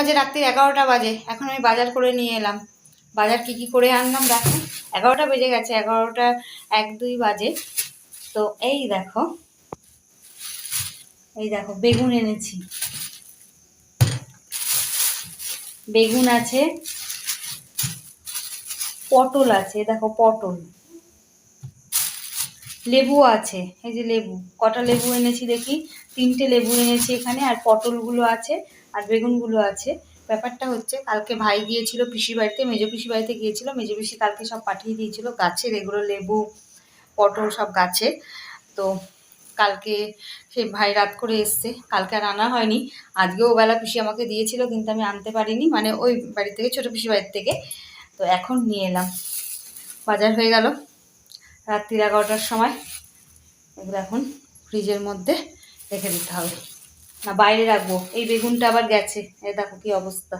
বাজে রাত্রি এগারোটা বাজে। এখন আমি বাজার করে নিয়ে এলাম। বাজার কি কি করে আনলাম দেখো? এগারোটা বেজে গেছে, এগারোটা এক দুই বাজে। তো এই দেখো এই দেখো, বেগুন এনেছি। বেগুন আছে, পটল আছে, দেখো পটল। লেবু আছে, এই যে লেবু। কটা লেবু এনেছি দেখি? তিনটে লেবু এনেছি এখানে, আর পটলগুলো আছে, আর বেগুনগুলো আছে। ব্যাপারটা হচ্ছে, কালকে ভাই গিয়েছিল পিসি বাড়িতে, মেজো পিসি বাড়িতে গিয়েছিল, মেজো পিসি কালকে সব পাঠিয়ে দিয়েছিল, গাছের এগুলো লেবু, পটল সব গাছে তো কালকে সে ভাই রাত করে এসছে, কালকে আর আনা হয়নি। আজকেও বেলা পিসি আমাকে দিয়েছিল, কিন্তু আমি আনতে পারিনি মানে ওই বাড়ি থেকে, ছোটো পিসি বাড়ির থেকে। তো এখন নিয়ে এলাম। বাজার হয়ে গেল। রাত্রির এগারোটার সময়। এগুলো এখন ফ্রিজের মধ্যে রেখে দিতে হবে। না, বাইরে রাখব। এই বেগুনটা আবার গেছে। এ দেখো কি অবস্থা।